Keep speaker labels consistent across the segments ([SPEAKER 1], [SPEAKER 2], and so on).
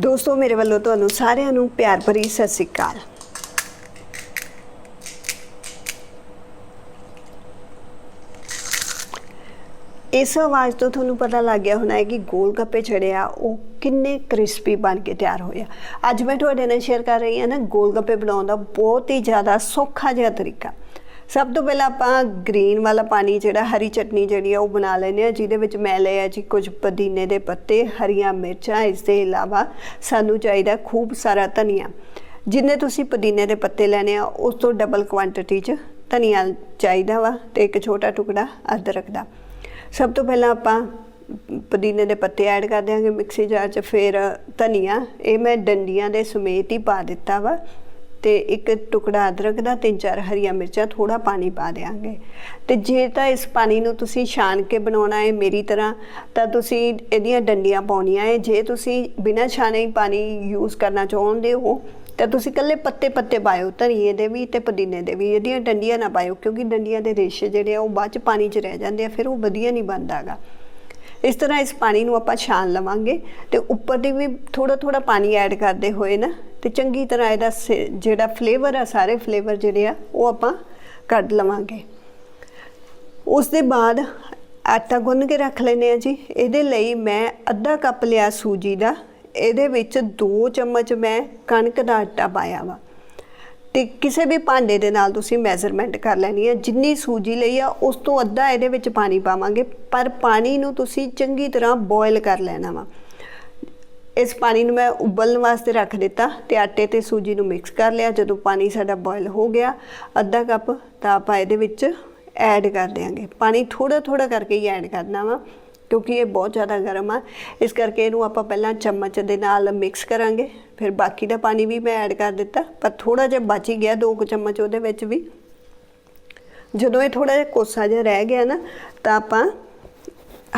[SPEAKER 1] ਦੋਸਤੋ, ਮੇਰੇ ਵੱਲੋਂ ਤੁਹਾਨੂੰ ਸਾਰਿਆਂ ਨੂੰ ਪਿਆਰ ਭਰੀ ਸਤਿ ਸ੍ਰੀ ਅਕਾਲ। ਇਸ ਆਵਾਜ਼ ਤੋਂ ਤੁਹਾਨੂੰ ਪਤਾ ਲੱਗ ਗਿਆ ਹੋਣਾ ਹੈ ਕਿ ਗੋਲ ਗੱਪੇ ਜਿਹੜੇ ਆ, ਉਹ ਕਿੰਨੇ ਕ੍ਰਿਸਪੀ ਬਣ ਕੇ ਤਿਆਰ ਹੋਏ ਆ। ਅੱਜ ਮੈਂ ਤੁਹਾਡੇ ਨਾਲ ਸ਼ੇਅਰ ਕਰ ਰਹੀ ਹਾਂ ਨਾ, ਗੋਲ ਗੱਪੇ ਬਣਾਉਣ ਦਾ ਬਹੁਤ ਹੀ ਜ਼ਿਆਦਾ ਸੌਖਾ ਜਿਹਾ ਤਰੀਕਾ। ਸਭ ਤੋਂ ਪਹਿਲਾਂ ਆਪਾਂ ਗ੍ਰੀਨ ਵਾਲਾ ਪਾਣੀ ਜਿਹੜਾ ਹਰੀ ਚਟਨੀ ਜਿਹੜੀ ਆ ਉਹ ਬਣਾ ਲੈਨੇ ਆ ਜਿਹਦੇ ਵਿੱਚ ਮੈਂ ਲਿਆ ਜੀ ਕੁਝ ਪੁਦੀਨੇ ਦੇ ਪੱਤੇ, ਹਰੀਆਂ ਮਿਰਚਾਂ, ਇਸ ਦੇ ਇਲਾਵਾ ਸਾਨੂੰ ਚਾਹੀਦਾ ਖੂਬ ਸਾਰਾ ਧਨੀਆ। ਜਿੰਨੇ ਤੁਸੀਂ ਪੁਦੀਨੇ ਦੇ ਪੱਤੇ ਲੈਣੇ ਆ, ਉਸ ਤੋਂ ਡਬਲ ਕੁਆਂਟੀਟੀ 'ਚ ਧਨੀਆ ਚਾਹੀਦਾ ਵਾ ਤੇ ਇੱਕ ਛੋਟਾ ਟੁਕੜਾ ਅਦਰਕ ਦਾ। ਸਭ ਤੋਂ ਪਹਿਲਾਂ ਆਪਾਂ ਪੁਦੀਨੇ ਦੇ ਪੱਤੇ ਐਡ ਕਰ ਦਿਆਂਗੇ, ਮਿਕਸੀ ਜਾਰ 'ਚ ਫਿਰ ਧਨੀਆ, ਇਹ ਮੈਂ ਡੰਡੀਆਂ ਦੇ ਸਮੇਤ ਹੀ ਪਾ ਦਿੱਤਾ ਵਾ। ਤੇ ਇੱਕ ਟੁਕੜਾ ਅਦਰਕ ਦਾ ਤਿੰਨ ਚਾਰ ਹਰੀਆਂ ਮਿਰਚਾਂ ਥੋੜਾ ਪਾਣੀ ਪਾ ਦੇਾਂਗੇ ਤੇ ਜੇ ਤਾਂ ਇਸ ਪਾਣੀ ਨੂੰ ਤੁਸੀਂ ਛਾਣ ਕੇ ਬਣਾਉਣਾ ਹੈ ਮੇਰੀ ਤਰ੍ਹਾਂ, ਤਾਂ ਤੁਸੀਂ ਇਹਦੀਆਂ ਡੰਡੀਆਂ ਪਾਉਣੀਆਂ ਹੈ। ਜੇ ਤੁਸੀਂ ਬਿਨਾਂ ਛਾਣੇ ਪਾਣੀ ਯੂਜ਼ ਕਰਨਾ ਚਾਹੁੰਦੇ ਹੋ, ਤਾਂ ਤੁਸੀਂ ਕੱਲੇ ਪੱਤੇ ਪੱਤੇ ਪਾਇਓ, ਧਨੀਏ ਦੇ ਵੀ ਤੇ ਪੁਦੀਨੇ ਦੇ ਵੀ। ਇਹਦੀਆਂ ਡੰਡੀਆਂ ਨਾ ਪਾਇਓ, ਕਿਉਂਕਿ ਡੰਡੀਆਂ ਦੇ ਰੇਸ਼ੇ ਜਿਹੜੇ ਆ, ਉਹ ਬਾਅਦ ਚ ਪਾਣੀ 'ਚ ਰਹਿ ਜਾਂਦੇ ਆ, ਫਿਰ ਉਹ ਵਧੀਆ ਨਹੀਂ ਬਣਦਾਗਾ ਇਸ ਤਰ੍ਹਾਂ ਇਸ ਪਾਣੀ ਨੂੰ ਆਪਾਂ ਛਾਣ ਲਵਾਂਗੇ ਤੇ ਉੱਪਰ ਦੀ ਵੀ ਥੋੜਾ ਥੋੜਾ ਪਾਣੀ ਐਡ ਕਰਦੇ ਹੋਏ ਨਾ, ਤੇ ਚੰਗੀ ਤਰ੍ਹਾਂ ਇਹਦਾ ਸੇ- ਜਿਹੜਾ ਫਲੇਵਰ ਆ, ਸਾਰੇ ਫਲੇਵਰ ਜਿਹੜੇ ਆ, ਉਹ ਆਪਾਂ ਕੱਢ ਲਵਾਂਗੇ। ਉਸ ਦੇ ਬਾਅਦ ਆਟਾ ਗੁੰਨ ਕੇ ਰੱਖ ਲੈਨੇ ਆ ਜੀ। ਇਹਦੇ ਲਈ ਮੈਂ ਅੱਧਾ ਕੱਪ ਲਿਆ ਸੂਜੀ ਦਾ। ਇਹਦੇ ਵਿੱਚ 2 ਚਮਚ ਮੈਂ ਕਣਕ ਦਾ ਆਟਾ ਪਾਇਆ ਵਾ। ਤੇ ਕਿਸੇ ਵੀ ਭਾਂਡੇ ਦੇ ਨਾਲ ਤੁਸੀਂ ਮੈਜ਼ਰਮੈਂਟ ਕਰ ਲੈਣੀ ਹੈ। ਜਿੰਨੀ ਸੂਜੀ ਲਈ ਆ, ਉਸ ਤੋਂ ਅੱਧਾ ਇਹਦੇ ਵਿੱਚ ਪਾਣੀ ਪਾਵਾਂਗੇ। ਪਰ ਪਾਣੀ ਨੂੰ ਤੁਸੀਂ ਚੰਗੀ ਤਰ੍ਹਾਂ ਬੋਇਲ ਕਰ ਲੈਣਾ ਵਾ। ਇਸ ਪਾਣੀ ਨੂੰ ਮੈਂ ਉਬਲਣ ਵਾਸਤੇ ਰੱਖ ਦਿੱਤਾ ਤੇ ਆਟੇ ਤੇ ਸੂਜੀ ਨੂੰ ਮਿਕਸ ਕਰ ਲਿਆ। ਜਦੋਂ ਪਾਣੀ ਸਾਡਾ ਬੋਇਲ ਹੋ ਗਿਆ, ਅੱਧਾ ਕੱਪ ਤਾਂ ਆਪਾਂ ਇਹਦੇ ਵਿੱਚ ਐਡ ਕਰ ਦਿਆਂਗੇ। ਪਾਣੀ ਥੋੜਾ ਥੋੜਾ ਕਰਕੇ ਹੀ ਐਡ ਕਰਨਾ ਵਾ। ਕਿਉਂਕਿ ਇਹ ਬਹੁਤ ਜ਼ਿਆਦਾ ਗਰਮ ਆ। ਇਸ ਕਰਕੇ ਇਹਨੂੰ ਆਪਾਂ ਪਹਿਲਾਂ ਚਮਚ ਦੇ ਨਾਲ ਮਿਕਸ ਕਰਾਂਗੇ। ਫਿਰ ਬਾਕੀ ਦਾ ਪਾਣੀ ਵੀ ਮੈਂ ਐਡ ਕਰ ਦਿੱਤਾ। ਪਰ ਥੋੜਾ ਜਿਹਾ ਬਚ ਹੀ ਗਿਆ, ਦੋ ਕੁ ਚਮਚ ਉਹਦੇ ਵਿੱਚ ਵੀ। ਜਦੋਂ ਇਹ ਥੋੜਾ ਜਿਹਾ ਕੋਸਾ ਜਿਹਾ ਰਹਿ ਗਿਆ ਨਾ, ਤਾਂ ਆਪਾਂ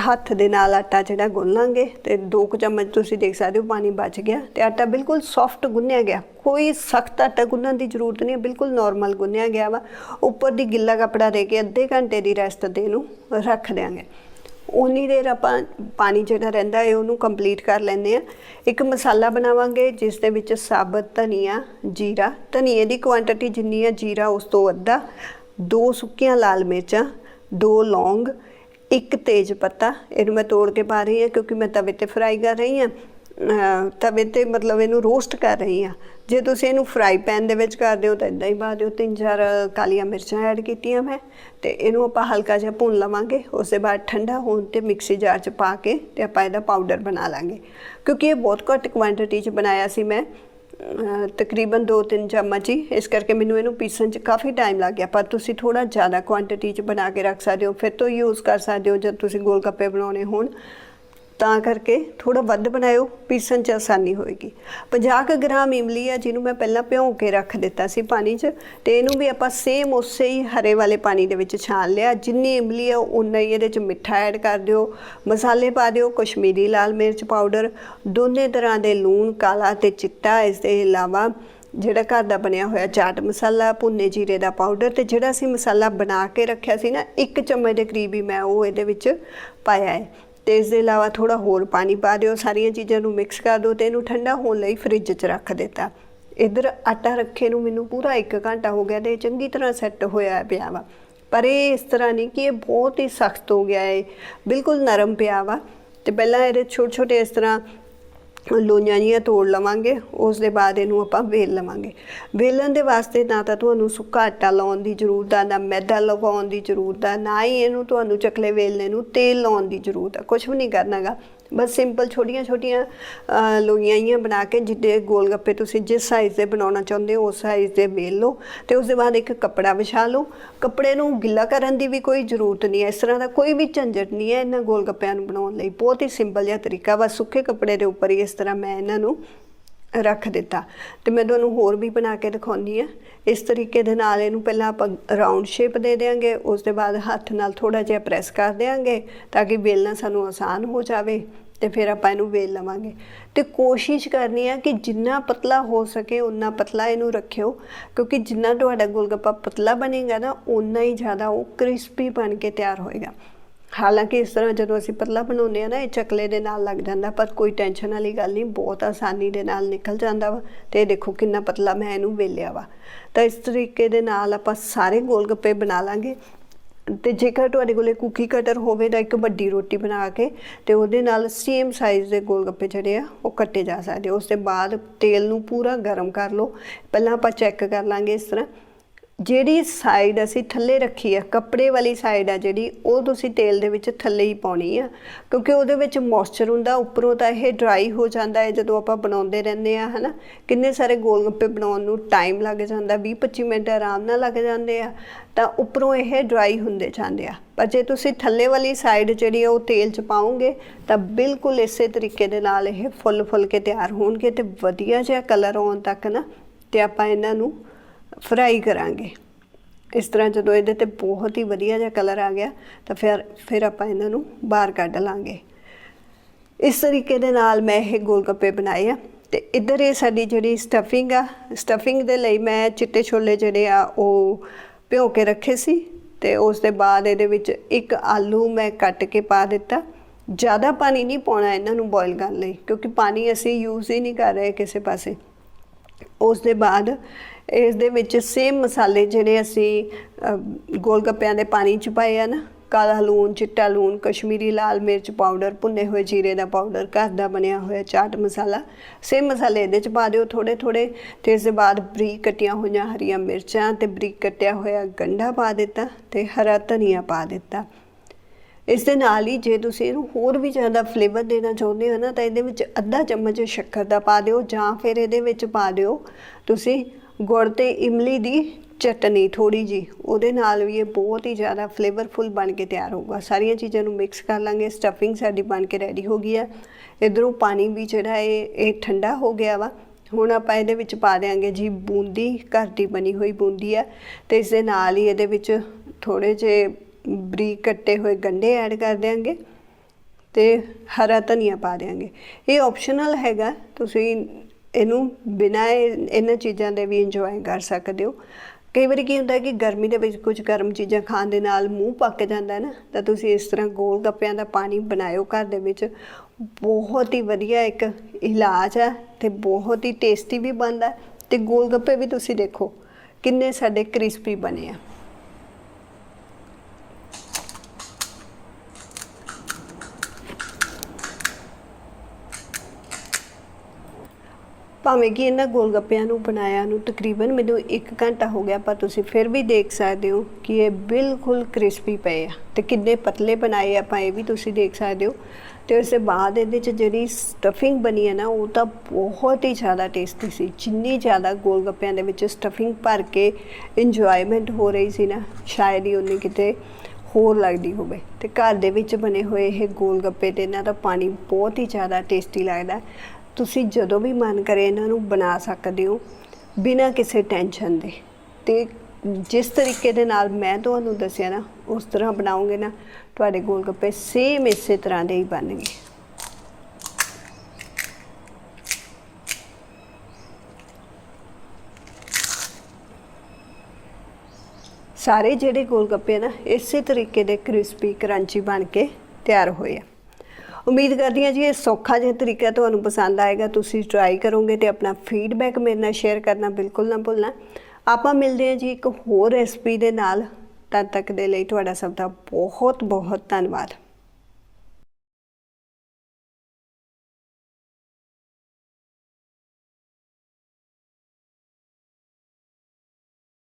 [SPEAKER 1] ਹੱਥ ਦੇ ਨਾਲ ਆਟਾ ਜਿਹੜਾ ਗੁੰਨ ਲਾਂਗੇ ਤੇ ਦੋ ਕੁ ਚਮਚ ਤੁਸੀਂ ਦੇਖ ਸਕਦੇ ਹੋ ਪਾਣੀ ਬਚ ਗਿਆ ਤੇ ਆਟਾ ਬਿਲਕੁਲ ਸੌਫਟ ਗੁੰਨਿਆ ਗਿਆ। ਕੋਈ ਸਖਤ ਆਟਾ ਗੁੰਨਣ ਦੀ ਜ਼ਰੂਰਤ ਨਹੀਂ, ਬਿਲਕੁਲ ਨਾਰਮਲ ਗੁੰਨਿਆ ਗਿਆ ਵਾ। ਉੱਪਰ ਦੀ ਗਿੱਲਾ ਕਪੜਾ ਦੇ ਕੇ ਅੱਧੇ ਘੰਟੇ ਦੀ ਰੈਸਟ ਦੇ ਨੂੰ ਰੱਖ ਦਿਆਂਗੇ। ਉਨੀ ਦੇਰ ਆਪਾਂ ਪਾਣੀ ਜਿਹੜਾ ਰਹਿੰਦਾ ਹੈ ਉਹਨੂੰ ਕੰਪਲੀਟ ਕਰ ਲੈਂਦੇ ਆ ਇੱਕ ਮਸਾਲਾ ਬਣਾਵਾਂਗੇ, ਜਿਸ ਦੇ ਵਿੱਚ ਸਾਬਤ ਧਨੀਆ, ਜੀਰਾ, ਧਨੀਏ ਦੀ ਕੁਆਂਟੀਟੀ ਜਿੰਨੀ ਹੈ ਜੀਰਾ ਉਸ ਤੋਂ ਅੱਧਾ, ਦੋ ਸੁੱਕੀਆਂ ਲਾਲ ਮਿਰਚਾਂ, ਦੋ ਲੌਂਗ, ਇੱਕ ਤੇਜ ਪੱਤਾ। ਇਹਨੂੰ ਮੈਂ ਤੋੜ ਕੇ ਪਾ ਰਹੀ ਹਾਂ, ਕਿਉਂਕਿ ਮੈਂ ਤਵੇ ਤੇ ਫਰਾਈ ਕਰ ਰਹੀ ਹਾਂ। ਤਵੇ ਤੇ ਮਤਲਬ ਇਹਨੂੰ ਰੋਸਟ ਕਰ ਰਹੀ ਹਾਂ। ਜੇ ਤੁਸੀਂ ਇਹਨੂੰ ਫਰਾਈ ਪੈਨ ਦੇ ਵਿੱਚ ਕਰਦੇ ਹੋ ਤਾਂ ਇਦਾਂ ਹੀ ਪਾ ਦਿਓ। ਤਿੰਨ ਚਾਰ ਕਾਲੀਆਂ ਮਿਰਚਾਂ ਐਡ ਕੀਤੀਆਂ ਮੈਂ ਤੇ ਇਹਨੂੰ ਆਪਾਂ ਹਲਕਾ ਜਿਹਾ ਭੁੰਨ ਲਵਾਂਗੇ। ਉਸ ਦੇ ਬਾਅਦ ਠੰਡਾ ਹੋਣ ਤੇ ਮਿਕਸੀ ਜਾਰ 'ਚ ਪਾ ਕੇ ਤੇ ਆਪਾਂ ਇਹਦਾ ਪਾਊਡਰ ਬਣਾ ਲਾਂਗੇ। ਕਿਉਂਕਿ ਇਹ ਬਹੁਤ ਘੱਟ ਕੁਆਂਟੀਟੀ 'ਚ ਬਣਾਇਆ ਸੀ ਮੈਂ। ਤਕਰੀਬਨ 2-3 ਚਮਚ ਹੀ। ਇਸ ਕਰਕੇ ਮੈਨੂੰ ਇਹਨੂੰ ਪੀਸਣ 'ਚ ਕਾਫੀ ਟਾਈਮ ਲੱਗ ਗਿਆ। ਪਰ ਤੁਸੀਂ ਥੋੜਾ ਜ਼ਿਆਦਾ ਕੁਆਂਟੀਟੀ 'ਚ ਬਣਾ ਕੇ ਰੱਖ ਸਕਦੇ ਹੋ। ਫਿਰ ਤੋਂ ਯੂਜ਼ ਕਰ ਸਕਦੇ ਹੋ। ਜਦ ਤੁਸੀਂ ਗੋਲ ਗੱਪੇ ਬਣਾਉਣੇ ਹੋਣ। ਤਾਂ ਕਰਕੇ ਥੋੜਾ ਵੱਧ ਬਣਾਇਓ, ਪੀਸਣ 'ਚ ਆਸਾਨੀ ਹੋਏਗੀ। 50 ਕੁ ਗ੍ਰਾਮ ਇਮਲੀ ਆ, ਜਿਹਨੂੰ ਮੈਂ ਪਹਿਲਾਂ ਭਿਉਂ ਕੇ ਰੱਖ ਦਿੱਤਾ ਸੀ ਪਾਣੀ 'ਚ, ਤੇ ਇਹਨੂੰ ਵੀ ਆਪਾਂ ਸੇਮ ਉਸੇ ਹੀ ਹਰੇ ਵਾਲੇ ਪਾਣੀ ਦੇ ਵਿੱਚ ਛਾਣ ਲਿਆ। ਜਿੰਨੀ ਇਮਲੀ ਆ ਉਨਾ ਹੀ ਇਹਦੇ 'ਚ ਮਿੱਠਾ ਐਡ ਕਰ ਦਿਓ। ਮਸਾਲੇ ਪਾ ਦਿਓ, ਕਸ਼ਮੀਰੀ ਲਾਲ ਮਿਰਚ ਪਾਊਡਰ ਦੋਨੇ ਤਰ੍ਹਾਂ ਦੇ ਲੂਣ, ਕਾਲਾ ਤੇ ਚਿੱਟਾ ਇਸ ਦੇ ਇਲਾਵਾ ਜਿਹੜਾ ਘਰ ਦਾ ਬਣਿਆ ਹੋਇਆ ਚਾਟ ਮਸਾਲਾ, ਭੁੰਨੇ ਜੀਰੇ ਦਾ ਪਾਊਡਰ ਤੇ ਜਿਹੜਾ ਅਸੀਂ ਮਸਾਲਾ ਬਣਾ ਕੇ ਰੱਖਿਆ ਸੀ ਨਾ, ਇੱਕ ਚਮਚ ਦੇ ਕਰੀਬ ਹੀ ਮੈਂ ਉਹ ਇਹਦੇ ਵਿੱਚ ਪਾਇਆ ਹੈ। ਤੇ ਇਸ ਦੇ ਇਲਾਵਾ ਥੋੜਾ ਹੋਰ ਪਾਣੀ ਪਾ ਦਿਓ, ਸਾਰੀਆਂ ਚੀਜ਼ਾਂ ਨੂੰ ਮਿਕਸ ਕਰ ਦਿਓ ਤੇ ਇਹਨੂੰ ਠੰਡਾ ਹੋਣ ਲਈ ਫ੍ਰਿਜ 'ਚ ਰੱਖ ਦਿੱਤਾ। ਇਧਰ ਆਟਾ ਰੱਖੇ ਨੂੰ ਮੈਨੂੰ ਪੂਰਾ 1 ਘੰਟਾ ਹੋ ਗਿਆ ਤੇ ਚੰਗੀ ਤਰ੍ਹਾਂ ਸੈੱਟ ਹੋਇਆ ਪਿਆ ਵਾ। ਪਰ ਇਹ ਇਸ ਤਰ੍ਹਾਂ ਨਹੀਂ ਕਿ ਇਹ ਬਹੁਤ ਹੀ ਸਖਤ ਹੋ ਗਿਆ ਹੈ ਬਿਲਕੁਲ ਨਰਮ ਪਿਆ ਵਾ। ਤੇ ਪਹਿਲਾਂ ਇਹਦੇ ਛੋਟੇ ਛੋਟੇ ਇਸ ਤਰ੍ਹਾਂ ਲੋਈਆਂ ਜੀਆਂ ਤੋੜ ਲਵਾਂਗੇ ਉਸ ਦੇ ਬਾਅਦ ਇਹਨੂੰ ਆਪਾਂ ਵੇਲ ਲਵਾਂਗੇ। ਵੇਲਣ ਦੇ ਵਾਸਤੇ ਨਾ ਤਾਂ ਤੁਹਾਨੂੰ ਸੁੱਕਾ ਆਟਾ ਲਾਉਣ ਦੀ ਜ਼ਰੂਰਤ ਆ, ਨਾ ਮੈਦਾ ਲਗਾਉਣ ਦੀ ਜ਼ਰੂਰਤ ਆ, ਨਾ ਹੀ ਇਹਨੂੰ ਤੁਹਾਨੂੰ ਚਕਲੇ ਵੇਲਣੇ ਨੂੰ ਤੇਲ ਲਾਉਣ ਦੀ ਜ਼ਰੂਰਤ ਆ। ਕੁਝ ਵੀ ਨਹੀਂ ਕਰਨਾਗਾ। ਬਸ ਸਿੰਪਲ ਛੋਟੀਆਂ ਛੋਟੀਆਂ ਅਹ, ਲੋਈਆਂ ਜੀਆਂ ਬਣਾ ਕੇ ਜਿੱਡੇ ਗੋਲ ਗੱਪੇ ਤੁਸੀਂ ਜਿਸ ਸਾਈਜ਼ ਦੇ ਬਣਾਉਣਾ ਚਾਹੁੰਦੇ ਹੋ ਉਸ ਸਾਈਜ਼ ਦੇ ਵੇਲ ਲਓ ਤੇ ਉਸ ਦੇ ਬਾਅਦ ਇੱਕ ਕੱਪੜਾ ਵਿਛਾ ਲਓ। ਕੱਪੜੇ ਨੂੰ ਗਿੱਲਾ ਕਰਨ ਦੀ ਵੀ ਕੋਈ ਜ਼ਰੂਰਤ ਨਹੀਂ ਹੈ। ਇਸ ਤਰ੍ਹਾਂ ਦਾ ਕੋਈ ਵੀ ਝੰਜਟ ਨਹੀਂ ਹੈ ਇਹਨਾਂ ਗੋਲ ਗੱਪਿਆਂ ਨੂੰ ਬਣਾਉਣ ਲਈ। ਬਹੁਤ ਹੀ ਸਿੰਪਲ ਜਿਹਾ ਤਰੀਕਾ ਵਾ। ਸੁੱਕੇ ਕੱਪੜੇ ਦੇ ਉੱਪਰ ਹੀ ਇਸ ਤਰ੍ਹਾਂ ਮੈਂ ਇਹਨਾਂ ਨੂੰ ਰੱਖ ਦਿੱਤਾ। ਤੇ ਮੈਂ ਤੁਹਾਨੂੰ ਹੋਰ ਵੀ ਬਣਾ ਕੇ ਦਿਖਾਉਣੀ ਆ ਇਸ ਤਰੀਕੇ ਦੇ ਨਾਲ ਇਹਨੂੰ ਪਹਿਲਾਂ ਆਪਾਂ ਰਾਉਂਡ ਸ਼ੇਪ ਦੇ ਦੇਾਂਗੇ ਉਸ ਦੇ ਬਾਅਦ ਹੱਥ ਨਾਲ ਥੋੜਾ ਜਿਹਾ ਪ੍ਰੈਸ ਕਰ ਦੇਾਂਗੇ ਤਾਂ ਕਿ ਵੇਲਣਾ ਸਾਨੂੰ ਆਸਾਨ ਹੋ ਜਾਵੇ। ਤੇ ਫਿਰ ਆਪਾਂ ਇਹਨੂੰ ਵੇਲ ਲਵਾਂਗੇ। ਤੇ ਕੋਸ਼ਿਸ਼ ਕਰਨੀ ਆ ਕਿ ਜਿੰਨਾ ਪਤਲਾ ਹੋ ਸਕੇ ਉਨਾ ਪਤਲਾ ਇਹਨੂੰ ਰੱਖਿਓ। ਕਿਉਂਕਿ ਜਿੰਨਾ ਤੁਹਾਡਾ ਗੋਲਗੱਪਾ ਪਤਲਾ ਬਣੇਗਾ ਨਾ ਉਨਾ ਹੀ ਜ਼ਿਆਦਾ ਉਹ ਕ੍ਰਿਸਪੀ ਬਣ ਕੇ ਤਿਆਰ ਹੋਏਗਾ। ਹਾਲਾਂਕਿ ਇਸ ਤਰ੍ਹਾਂ ਜਦੋਂ ਅਸੀਂ ਪਤਲਾ ਬਣਾਉਂਦੇ ਆ ਨਾ, ਇਹ ਚਕਲੇ ਦੇ ਨਾਲ ਲੱਗ ਜਾਂਦਾ, ਪਰ ਕੋਈ ਟੈਨਸ਼ਨ ਵਾਲੀ ਗੱਲ ਨਹੀਂ, ਬਹੁਤ ਆਸਾਨੀ ਦੇ ਨਾਲ ਨਿਕਲ ਜਾਂਦਾ ਵਾ। ਤੇ ਇਹ ਦੇਖੋ ਕਿੰਨਾ ਪਤਲਾ ਮੈਂ ਇਹਨੂੰ ਵੇਲਿਆ ਵਾ। ਤਾਂ ਇਸ ਤਰੀਕੇ ਦੇ ਨਾਲ ਆਪਾਂ ਸਾਰੇ ਗੋਲਗੱਪੇ ਬਣਾ ਲਾਂਗੇ। ਤੇ ਜੇਕਰ ਤੁਹਾਡੇ ਕੋਲੇ ਕੁਕੀ ਕਟਰ ਹੋਵੇ ਤਾਂ ਇੱਕ ਵੱਡੀ ਰੋਟੀ ਬਣਾ ਕੇ ਤੇ ਉਹਦੇ ਨਾਲ ਸੇਮ ਸਾਈਜ਼ ਦੇ ਗੋਲ ਗੱਪੇ ਜਿਹੜੇ ਆ, ਉਹ ਕੱਟੇ ਜਾ ਸਕਦੇ ਉਸ ਤੋਂ ਬਾਅਦ ਤੇਲ ਨੂੰ ਪੂਰਾ ਗਰਮ ਕਰ ਲਓ। ਪਹਿਲਾਂ ਆਪਾਂ ਚੈੱਕ ਕਰ ਲਾਂਗੇ ਇਸ ਤਰ੍ਹਾਂ। ਜਿਹੜੀ ਸਾਈਡ ਅਸੀਂ ਥੱਲੇ ਰੱਖੀ ਆ, ਕੱਪੜੇ ਵਾਲੀ ਸਾਈਡ ਆ ਜਿਹੜੀ, ਉਹ ਤੁਸੀਂ ਤੇਲ ਦੇ ਵਿੱਚ ਥੱਲੇ ਹੀ ਪਾਉਣੀ ਆ। ਕਿਉਂਕਿ ਉਹਦੇ ਵਿੱਚ ਮੋਇਸਚਰ ਹੁੰਦਾ, ਉੱਪਰੋਂ ਤਾਂ ਇਹ ਡਰਾਈ ਹੋ ਜਾਂਦਾ ਹੈ ਜਦੋਂ ਆਪਾਂ ਬਣਾਉਂਦੇ ਰਹਿੰਦੇ ਆ, ਹਨਾ। ਕਿੰਨੇ ਸਾਰੇ ਗੋਲ ਗੱਪੇ ਬਣਾਉਣ ਨੂੰ ਟਾਈਮ ਲੱਗ ਜਾਂਦਾ 20-25 ਮਿੰਟ ਆਰਾਮ ਨਾਲ ਲੱਗ ਜਾਂਦੇ ਆ, ਤਾਂ ਉੱਪਰੋਂ ਇਹ ਡਰਾਈ ਹੁੰਦੇ ਜਾਂਦੇ ਆ। ਪਰ ਜੇ ਤੁਸੀਂ ਥੱਲੇ ਵਾਲੀ ਸਾਈਡ ਜਿਹੜੀ ਆ, ਉਹ ਤੇਲ ਚ ਪਾਉਂਗੇ ਤਾਂ ਬਿਲਕੁਲ ਇਸੇ ਤਰੀਕੇ ਦੇ ਨਾਲ ਇਹ ਫੁੱਲ ਫੁੱਲ ਕੇ ਤਿਆਰ ਹੋਣਗੇ ਤੇ ਵਧੀਆ ਜਿਹਾ ਕਲਰ ਆਉਣ ਤੱਕ ਨਾ, ਤੇ ਆਪਾਂ ਇਹਨਾਂ ਨੂੰ ਫਰਾਈ ਕਰਾਂਗੇ। ਇਸ ਤਰ੍ਹਾਂ ਜਦੋਂ ਇਹਦੇ ਤੇ ਬਹੁਤ ਹੀ ਵਧੀਆ ਜਿਹਾ ਕਲਰ ਆ ਗਿਆ, ਤਾਂ ਫਿਰ ਫਿਰ ਆਪਾਂ ਇਹਨਾਂ ਨੂੰ ਬਾਹਰ ਕੱਢ ਲਾਂਗੇ। ਇਸ ਤਰੀਕੇ ਦੇ ਨਾਲ ਮੈਂ ਇਹ ਗੋਲ ਗੱਪੇ ਬਣਾਏ ਆ ਤੇ ਇੱਧਰ ਇਹ ਸਾਡੀ ਜਿਹੜੀ ਸਟਫਿੰਗ ਆ ਸਟਫਿੰਗ ਦੇ ਲਈ ਮੈਂ ਚਿੱਟੇ ਛੋਲੇ ਜਿਹੜੇ ਆ, ਉਹ ਭਿਓ ਕੇ ਰੱਖੇ ਸੀ ਤੇ ਉਸ ਦੇ ਬਾਅਦ ਇਹਦੇ ਵਿੱਚ ਇੱਕ ਆਲੂ ਮੈਂ ਕੱਟ ਕੇ ਪਾ ਦਿੱਤਾ। ਜ਼ਿਆਦਾ ਪਾਣੀ ਨਹੀਂ ਪਾਉਣਾ ਇਹਨਾਂ ਨੂੰ ਬੋਇਲ ਕਰਨ ਲਈ, ਕਿਉਂਕਿ ਪਾਣੀ ਅਸੀਂ ਯੂਜ਼ ਹੀ ਨਹੀਂ ਕਰ ਰਹੇ ਕਿਸੇ ਪਾਸੇ। ਉਸ ਦੇ ਬਾਅਦ ਇਸ ਦੇ ਵਿੱਚ ਸੇਮ ਮਸਾਲੇ ਜਿਹੜੇ ਅਸੀਂ ਗੋਲ ਗੱਪਿਆਂ ਦੇ ਪਾਣੀ ਚ ਪਾਏ ਆ ਨਾ, ਕਾਲਾ ਲੂਣ, ਚਿੱਟਾ ਲੂਣ, ਕਸ਼ਮੀਰੀ ਲਾਲ ਮਿਰਚ ਪਾਊਡਰ ਭੁੰਨੇ ਹੋਏ ਜੀਰੇ ਦਾ ਪਾਊਡਰ ਘਰ ਦਾ ਬਣਿਆ ਹੋਇਆ ਚਾਟ ਮਸਾਲਾ ਸੇਮ ਮਸਾਲੇ ਇਹਦੇ ਚ ਪਾ ਦਿਓ ਥੋੜੇ ਥੋੜੇ ਤੇ ਇਸ ਦੇ ਬਾਅਦ ਬਰੀਕ ਕੱਟੀਆਂ ਹੋਈਆਂ ਹਰੀਆਂ ਮਿਰਚਾਂ ਤੇ ਬਰੀਕ ਕੱਟਿਆ ਹੋਇਆ ਗੰਢਾ ਪਾ ਦਿੱਤਾ ਤੇ ਹਰਾ ਧਨੀਆ ਪਾ ਦਿੱਤਾ। ਇਸ ਦੇ ਨਾਲ ਹੀ ਜੇ ਤੁਸੀਂ ਇਹਨੂੰ ਹੋਰ ਵੀ ਜ਼ਿਆਦਾ ਫਲੇਵਰ ਦੇਣਾ ਚਾਹੁੰਦੇ ਹੋ ਨਾ, ਤਾਂ ਇਹਦੇ ਵਿੱਚ ਅੱਧਾ ਚਮਚ ਸ਼ੱਕਰ ਦਾ ਪਾ ਦਿਓ ਜਾਂ ਫਿਰ ਇਹਦੇ ਵਿੱਚ ਪਾ ਦਿਓ ਤੁਸੀਂ ਗੁੜ ਤੇ ਇਮਲੀ ਦੀ ਚਟਨੀ ਥੋੜੀ ਜੀ ਉਹਦੇ ਨਾਲ ਵੀ ਇਹ ਬਹੁਤ ਹੀ ਜ਼ਿਆਦਾ ਫਲੇਵਰਫੁਲ ਬਣ ਕੇ ਤਿਆਰ ਹੋਊਗਾ। ਸਾਰੀਆਂ ਚੀਜ਼ਾਂ ਨੂੰ ਮਿਕਸ ਕਰ ਲਾਂਗੇ ਸਟਫਿੰਗ ਸਾਡੀ ਬਣ ਕੇ ਰੈਡੀ ਹੋ ਗਈ ਹੈ। ਇਧਰੋਂ ਪਾਣੀ ਵੀ ਜਿਹੜਾ ਇਹ ਇਹ ਠੰਡਾ ਹੋ ਗਿਆ ਵਾ। ਹੁਣ ਆਪਾਂ ਇਹਦੇ ਵਿੱਚ ਪਾ ਦੇਾਂਗੇ ਜੀ ਬੂੰਦੀ, ਘਰ ਦੀ ਬਣੀ ਹੋਈ ਬੂੰਦੀ ਹੈ ਤੇ ਇਸ ਦੇ ਨਾਲ ਹੀ ਇਹਦੇ ਵਿੱਚ ਥੋੜੇ ਜਿਹੇ ਬਰੀਕ ਕੱਟੇ ਹੋਏ ਗੰਢੇ ਐਡ ਕਰ ਦਿਆਂਗੇ ਤੇ ਹਰਾ ਧਨੀਆ ਪਾ ਦਿਆਂਗੇ। ਇਹ ਆਪਸ਼ਨਲ ਹੈਗਾ, ਤੁਸੀਂ ਇਹਨੂੰ ਬਿਨਾਂ ਇਹ- ਇਹਨਾਂ ਚੀਜ਼ਾਂ ਦੇ ਵੀ ਇੰਜੋਏ ਕਰ ਸਕਦੇ ਹੋ। ਕਈ ਵਾਰੀ ਕੀ ਹੁੰਦਾ ਕਿ ਗਰਮੀ ਦੇ ਵਿੱਚ ਕੁਝ ਗਰਮ ਚੀਜ਼ਾਂ ਖਾਣ ਦੇ ਨਾਲ ਮੂੰਹ ਪੱਕ ਜਾਂਦਾ ਹੈ ਨਾ, ਤਾਂ ਤੁਸੀਂ ਇਸ ਤਰ੍ਹਾਂ ਗੋਲ ਗੱਪਿਆਂ ਦਾ ਪਾਣੀ ਬਣਾਇਓ ਘਰ ਦੇ ਵਿੱਚ। ਬਹੁਤ ਹੀ ਵਧੀਆ ਇੱਕ ਇਲਾਜ ਹੈ ਤੇ ਬਹੁਤ ਹੀ ਟੇਸਟੀ ਵੀ ਬਣਦਾ ਹੈ ਤੇ ਗੋਲ ਗੱਪੇ ਵੀ ਤੁਸੀਂ ਦੇਖੋ, ਕਿੰਨੇ ਸਾਡੇ ਕ੍ਰਿਸਪੀ ਬਣੇ ਆ। ਭਾਵੇਂ ਕਿ ਇਹਨਾਂ ਗੋਲਗੱਪਿਆਂ ਨੂੰ ਬਣਾਇਆ ਨੂੰ ਤਕਰੀਬਨ ਮੈਨੂੰ 1 ਘੰਟਾ ਹੋ ਗਿਆ, ਪਰ ਤੁਸੀਂ ਫਿਰ ਵੀ ਦੇਖ ਸਕਦੇ ਹੋ ਕਿ ਇਹ ਬਿਲਕੁਲ ਕ੍ਰਿਸਪੀ ਪਏ ਆ ਤੇ ਕਿੰਨੇ ਪਤਲੇ ਬਣਾਏ ਆਪਾਂ ਇਹ ਵੀ ਤੁਸੀਂ ਦੇਖ ਸਕਦੇ ਹੋ। ਤੇ ਉਸ ਤੋਂ ਬਾਅਦ ਇਹਦੇ ਚ ਜਿਹੜੀ ਸਟਫਿੰਗ ਬਣੀ ਹੈ ਨਾ, ਉਹ ਤਾਂ ਬਹੁਤ ਹੀ ਜ਼ਿਆਦਾ ਟੇਸਟੀ ਸੀ। ਜਿੰਨੀ ਜ਼ਿਆਦਾ ਗੋਲਗੱਪਿਆਂ ਦੇ ਵਿੱਚ ਸਟਫਿੰਗ ਭਰ ਕੇ ਇੰਜੋਇਮੈਂਟ ਹੋ ਰਹੀ ਸੀ ਨਾ, ਸ਼ਾਇਦ ਹੀ ਉਹਨੇ ਕਿਤੇ ਹੋਰ ਲੱਗਦੀ ਹੋਵੇ। ਤੇ ਘਰ ਦੇ ਵਿੱਚ ਬਣੇ ਹੋਏ ਇਹ ਗੋਲਗੱਪੇ ਤੇ ਇਹਨਾਂ ਦਾ ਪਾਣੀ ਬਹੁਤ ਹੀ ਜ਼ਿਆਦਾ ਟੇਸਟੀ ਲੱਗਦਾ। ਤੁਸੀਂ ਜਦੋਂ ਵੀ ਮਨ ਕਰੇ ਇਹਨਾਂ ਨੂੰ ਬਣਾ ਸਕਦੇ ਹੋ, ਬਿਨਾਂ ਕਿਸੇ ਟੈਨਸ਼ਨ ਦੇ। ਤੇ ਜਿਸ ਤਰੀਕੇ ਦੇ ਨਾਲ ਮੈਂ ਤੁਹਾਨੂੰ ਦੱਸਿਆ ਨਾ, ਉਸ ਤਰ੍ਹਾਂ ਬਣਾਉਂਗੇ ਨਾ, ਤੁਹਾਡੇ ਗੋਲ ਗੱਪੇ ਸੇਮ ਇਸੇ ਤਰ੍ਹਾਂ ਦੇ ਹੀ ਬਣਨਗੇ। ਸਾਰੇ ਜਿਹੜੇ ਗੋਲ ਗੱਪੇ ਨਾ, ਇਸੇ ਤਰੀਕੇ ਦੇ ਕ੍ਰਿਸਪੀ ਕਰੰਚੀ ਬਣ ਕੇ ਤਿਆਰ ਹੋਏ ਆ। ਉਮੀਦ ਕਰਦੀ ਹਾਂ ਜੀ ਇਹ ਸੌਖਾ ਜਿਹਾ ਤਰੀਕਾ ਤੁਹਾਨੂੰ ਪਸੰਦ ਆਏਗਾ। ਤੁਸੀਂ ਟਰਾਈ ਕਰੋਗੇ ਤੇ ਆਪਣਾ ਫੀਡਬੈਕ ਮੇਰੇ ਨਾਲ ਸ਼ੇਅਰ ਕਰਨਾ ਬਿਲਕੁਲ ਨਾ ਭੁੱਲਣਾ। ਆਪਾਂ ਮਿਲਦੇ ਹਾਂ ਜੀ ਇੱਕ ਹੋਰ ਰੈਸਪੀ ਦੇ ਨਾਲ। ਤਦ ਤੱਕ ਦੇ ਲਈ ਤੁਹਾਡਾ ਸਭ ਦਾ ਬਹੁਤ ਬਹੁਤ ਧੰਨਵਾਦ।